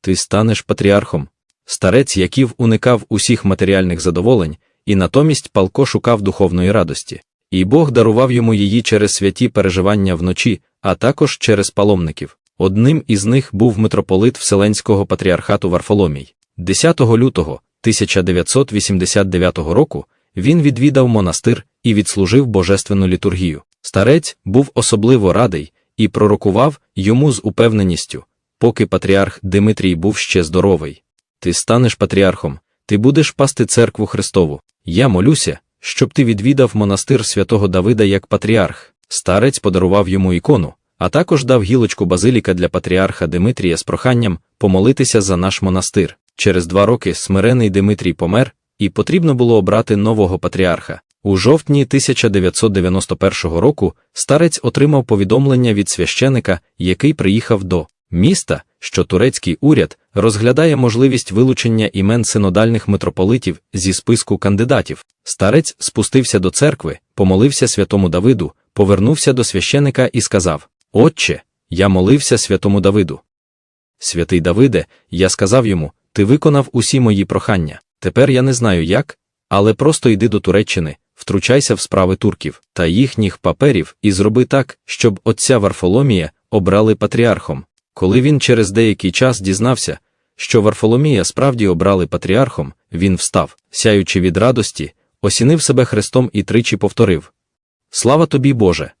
ти станеш патріархом. Старець Яків уникав усіх матеріальних задоволень, і натомість палко шукав духовної радості. І Бог дарував йому її через святі переживання вночі, а також через паломників. Одним із них був митрополит Вселенського патріархату Варфоломій. 10 лютого 1989 року він відвідав монастир і відслужив божественну літургію. Старець був особливо радий і пророкував йому з упевненістю, поки патріарх Димитрій був ще здоровий. Ти станеш патріархом, ти будеш пасти церкву Христову. Я молюся, щоб ти відвідав монастир святого Давида як патріарх. Старець подарував йому ікону, а також дав гілочку базиліка для патріарха Димитрія з проханням помолитися за наш монастир. Через два роки смирений Димитрій помер, і потрібно було обрати нового патріарха. У жовтні 1991 року старець отримав повідомлення від священика, який приїхав до міста, що турецький уряд розглядає можливість вилучення імен синодальних митрополитів зі списку кандидатів. Старець спустився до церкви, помолився святому Давиду, повернувся до священика і сказав: Отче, я молився святому Давиду. Святий Давиде, я сказав йому: Ти виконав усі мої прохання. Тепер я не знаю як, але просто йди до Туреччини, втручайся в справи турків та їхніх паперів і зроби так, щоб отця Варфоломія обрали патріархом. Коли він через деякий час дізнався, що Варфоломія справді обрали патріархом, він встав, сяючи від радості, осінив себе хрестом і тричі повторив: Слава тобі, Боже!